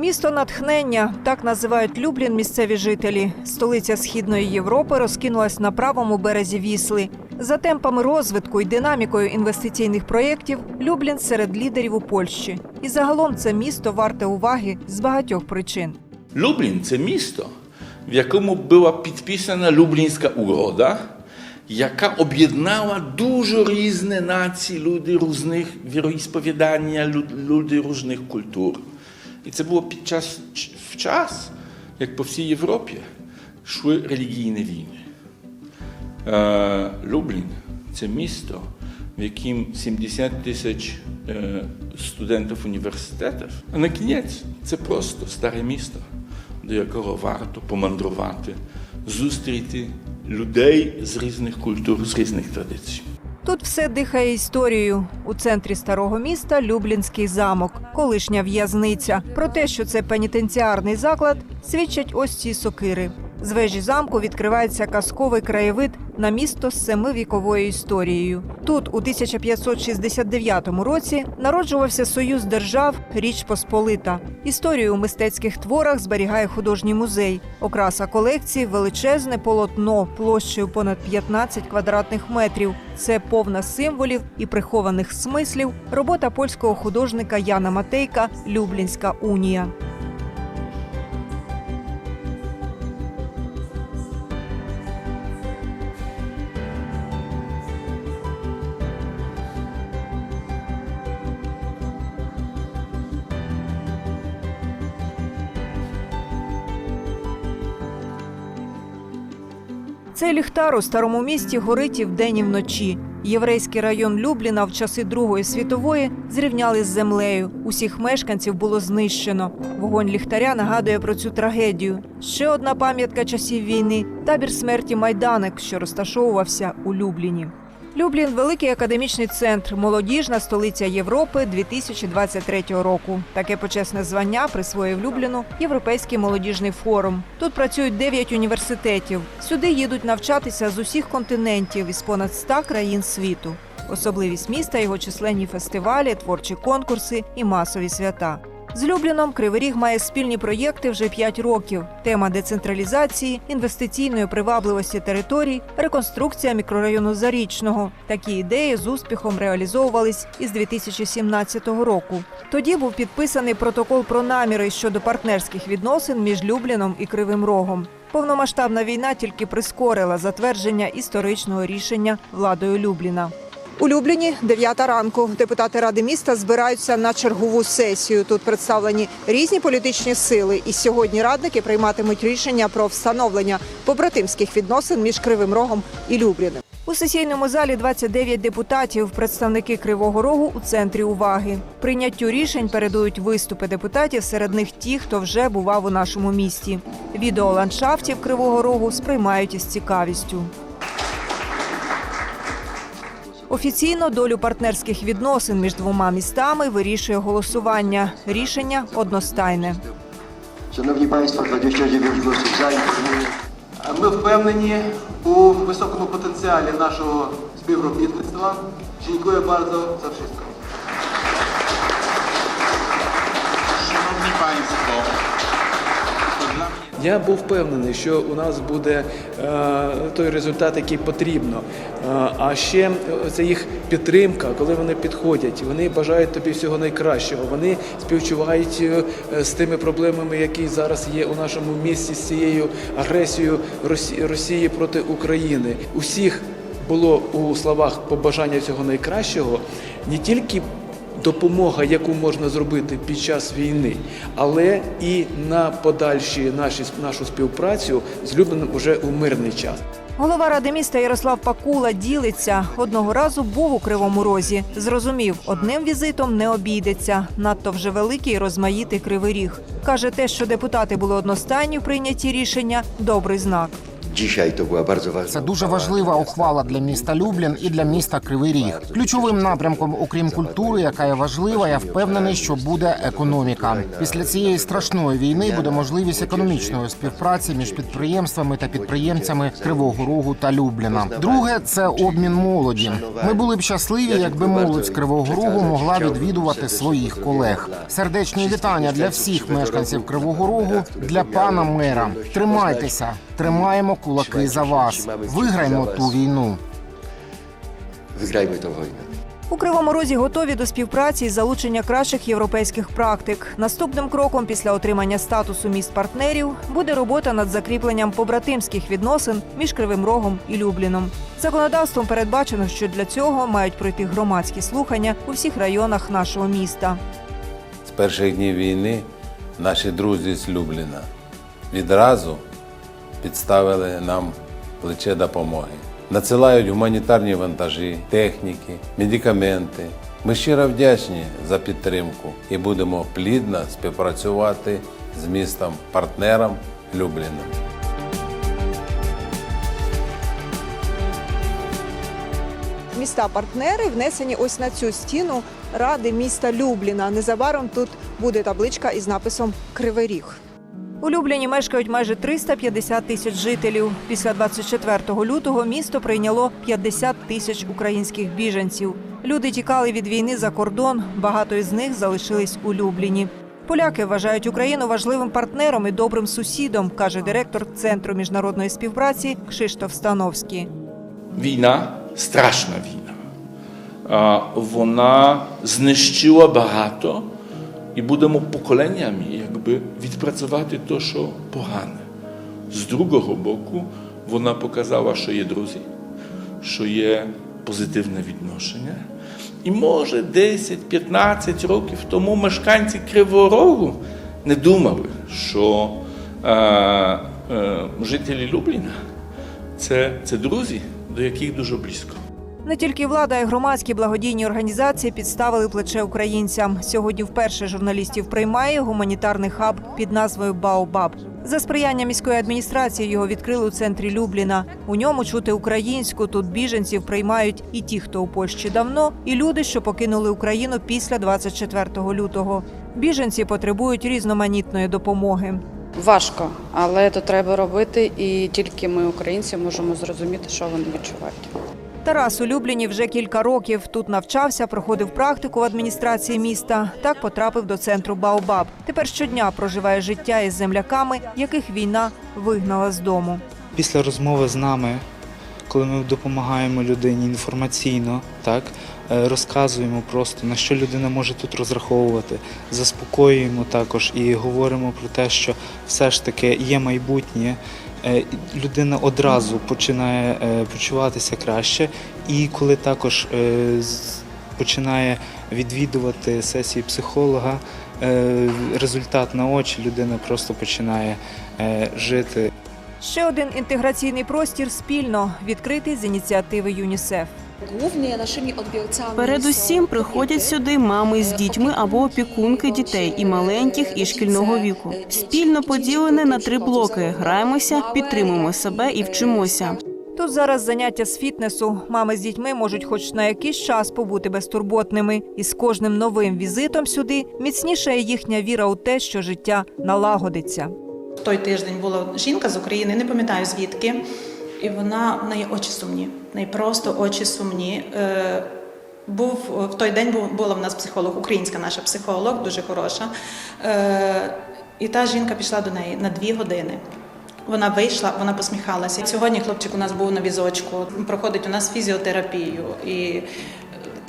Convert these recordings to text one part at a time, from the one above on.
Місто натхнення так називають Люблін місцеві жителі. Столиця східної Європи розкинулась на правому березі Вісли. За темпами розвитку і динамікою інвестиційних проєктів Люблін серед лідерів у Польщі. І загалом це місто варте уваги з багатьох причин. Lublin це місто, в якому була підписана Люблінська угода, яка об'єднала дуже різні нації, люди різних віроісповідання, люди різних культур. І це було під час в час, як по всій Європі йшли релігійні війни. Е, Люблін це місто, в яким 70 тисяч е, студентів університетів. А на кінець це просто старе місто, до якого варто помандрувати, зустріти людей з різних культур, з різних традицій. Тут все дихає історією. У центрі старого міста Люблінський замок, колишня в'язниця. Про те, що це пенітенціарний заклад, свідчать ось ці сокири. З вежі замку відкривається казковий краєвид на місто з семивіковою історією. Тут, у 1569 році, народжувався союз держав Річ Посполита. Історію у мистецьких творах зберігає художній музей. Окраса колекції величезне полотно площею понад 15 квадратних метрів. Це повна символів і прихованих смислів. Робота польського художника Яна Матейка Люблінська унія. Цей ліхтар у старому місті горить і вдень і вночі. Єврейський район Любліна в часи Другої світової зрівняли з землею. Усіх мешканців було знищено. Вогонь ліхтаря нагадує про цю трагедію. Ще одна пам'ятка часів війни табір смерті Майданик, що розташовувався у Любліні. Люблін великий академічний центр, молодіжна столиця Європи 2023 року. Таке почесне звання присвоїв Любліну Європейський молодіжний форум. Тут працюють 9 університетів. Сюди їдуть навчатися з усіх континентів із понад 100 країн світу. Особливість міста його численні фестивалі, творчі конкурси і масові свята. З Любліном Кривий Ріг має спільні проєкти вже 5 років. Тема децентралізації, інвестиційної привабливості територій, реконструкція мікрорайону Зарічного. Такі ідеї з успіхом реалізовувались із 2017 року. Тоді був підписаний протокол про наміри щодо партнерських відносин між Любліном і Кривим Рогом. Повномасштабна війна тільки прискорила затвердження історичного рішення владою Любліна. У Любліні 9 ранку. Депутати ради міста збираються на чергову сесію. Тут представлені різні політичні сили. І сьогодні радники прийматимуть рішення про встановлення побратимських відносин між Кривим Рогом і Любліним. У сесійному залі 29 депутатів, представники Кривого Рогу у центрі уваги. Прийняттю рішень передують виступи депутатів, серед них ті, хто вже бував у нашому місті. Відео ландшафтів Кривого Рогу сприймають із цікавістю. Офіційно долю партнерських відносин між двома містами вирішує голосування. Рішення одностайне. Шановні Państwo, 29 голосів за. Ми впевнені у високому потенціалі нашого співробітництва. Дякую bardzo за wszystko. Я був впевнений, що у нас буде е, той результат, який потрібно. Е, а ще е, це їх підтримка, коли вони підходять, вони бажають тобі всього найкращого. Вони співчувають з тими проблемами, які зараз є у нашому місті з цією агресією Росії проти України. Усіх було у словах побажання цього найкращого не тільки допомога, яку можна зробити під час війни, але і на подальші наші нашу співпрацю з Люблином уже у мирний час. Голова ради міста Ярослав Пакула ділиться. Одного разу був у Кривому Розі. Зрозумів, одним візитом не обійдеться. Надто вже великий розмаїтий кривий ріг. Каже, те, що депутати були одностайні в прийнятті рішення, добрий знак. Dzisiaj to była bardzo ważna Це дуже важлива ухвала для міста Люблін і для міста Кривий Ріг. Ключовим напрямком, окрім культури, яка є важлива, я впевнений, що буде економіка. Після цієї страшної війни буде можливість економічної співпраці між підприємствами та підприємцями Кривого Рогу та Любліна. Друге це обмін молоді. Ми були б щасливі, якби молодь з Кривого Рогу могла відвідувати своїх колег. Сердечні вітання для всіх мешканців Кривого Рогу, для пана мера. Тримайтеся, тримаємо кулаки за вас. Виграймо ту війну. Wygrajmy tę wojnę. У Кривому Розі готові до співпраці і залучення кращих європейських практик. Наступним кроком після отримання статусу міст партнерів буде робота над закріпленням побратимських відносин між Кривим Рогом і Любліном. Законодавством передбачено, що для цього мають пройти громадські слухання у всіх районах нашого міста. З перших днів війни наші друзі з Любліна відразу підставили нам плече допомоги. Надсилають гуманітарні вантажі, техніки, медикаменти. Ми щиро вдячні за підтримку і будемо плідно співпрацювати з містом партнером Любліном. Міста-партнери внесені ось на цю стіну ради міста Любліна. Незабаром тут буде табличка із написом Кривий Ріг. У Любліні мешкають майже 350 тисяч жителів. Після 24 лютого місто прийняло 50 тисяч українських біженців. Люди тікали від війни за кордон. Багато із них залишились у Любліні. Поляки вважають Україну важливим партнером і добрим сусідом, каже директор Центру міжнародної співпраці Кшиштоф Становський. Війна страшна війна. Вона знищила багато, і будемо поколеннями якби відпрацювати те, що погане. З другого боку, вона показала, що є друзі, що є позитивне відношення. І може 10-15 років тому мешканці Кривого Рогу не думали, що е, е, жителі Любліна це, це друзі, до яких дуже близько. Не тільки влада, а й громадські благодійні організації підставили плече українцям. Сьогодні вперше журналістів приймає гуманітарний хаб під назвою Баобаб. За сприяння міської адміністрації його відкрили у центрі Любліна. У ньому чути українську. Тут біженців приймають і ті, хто у Польщі давно, і люди, що покинули Україну після 24 лютого. Біженці потребують різноманітної допомоги. Важко, але це треба робити, і тільки ми, українці, можемо зрозуміти, що вони відчувають. Тарас у Любліні вже кілька років. Тут навчався, проходив практику в адміністрації міста. Так потрапив до центру Баобаб. Тепер щодня проживає життя із земляками, яких війна вигнала з дому. після розмови з нами, коли ми допомагаємо людині інформаційно, так е, розказуємо просто на що людина може тут розраховувати, заспокоюємо також і говоримо про те, що все ж таки є майбутнє. Е, Людина одразу починає е, почуватися краще, і коли також е, починає відвідувати сесії психолога, результат на очі людина просто починає жити Ще один інтеграційний простір спільно відкритий з ініціативи ЮНІСЕФ. Передусім приходять сюди мами з дітьми або опікунки дітей і маленьких, і шкільного віку. Спільно поділене на три блоки. Граємося, підтримуємо себе і вчимося. Тут зараз заняття з фітнесу. Мами з дітьми можуть хоч на якийсь час побути безтурботними. І з кожним новим візитом сюди міцнішає їхня віра у те, що життя налагодиться. Той тиждень була жінка з України, не пам'ятаю звідки, і вона в неї очі сумні. В неї просто очі сумні. Е, був в той день був, була в нас психолог, українська наша психолог, дуже хороша. Е, і та жінка пішла до неї на дві години. Вона вийшла, вона посміхалася. Сьогодні хлопчик у нас був на візочку, проходить у нас фізіотерапію. І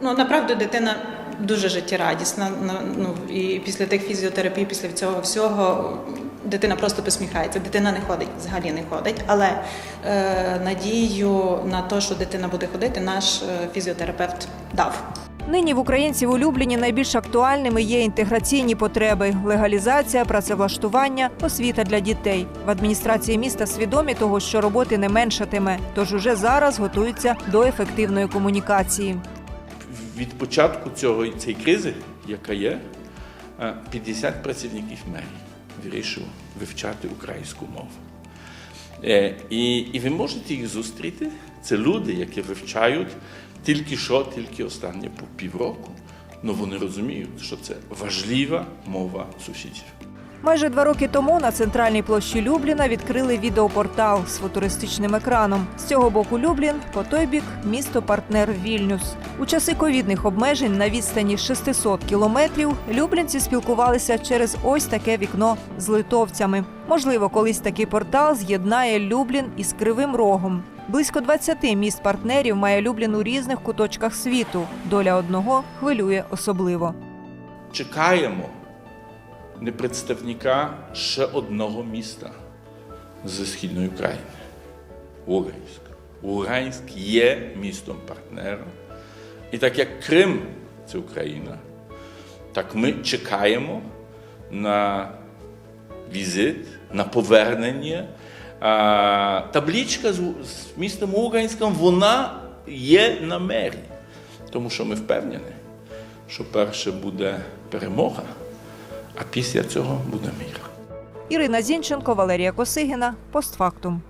ну, направду дитина дуже життєрадісна. Ну, і після тих фізіотерапій, після цього всього дитина просто посміхається. Дитина не ходить, взагалі не ходить. Але е, надію на те, що дитина буде ходити, наш е, фізіотерапевт дав. Нині в українців у Любліні найбільш актуальними є інтеграційні потреби: легалізація, працевлаштування, освіта для дітей. В адміністрації міста свідомі того, що роботи не меншатиме, тож уже зараз готуються до ефективної комунікації. Від початку цього, цієї кризи, яка є, е, 50 працівників мерії вирішили вивчати українську мову. Е, І, і ви можете їх зустріти. Це люди, які вивчають тільки що, тільки останні півроку. Ну вони розуміють, що це важлива мова сусідів. Майже два роки тому на центральній площі Любліна відкрили відеопортал з футуристичним екраном. З цього боку Люблін, по той бік місто-партнер Вільнюс. У часи ковідних обмежень на відстані 600 кілометрів люблінці спілкувалися через ось таке вікно з литовцями. Можливо, колись такий портал з'єднає Люблін із Кривим Рогом. Близько 20 міст партнерів має Люблін у різних куточках світу. Доля одного хвилює особливо. Чекаємо не представника ще одного міста зі східної України Луганськ. Луганськ є містом партнером. І так як Крим це Україна, так ми чекаємо на візит, на повернення. А, табличка з, з містом Луганськом, вона є на мері. Тому що ми впевнені, що перше буде перемога, а після цього буде мир. Ірина Зінченко, Валерія Косигіна. Постфактум.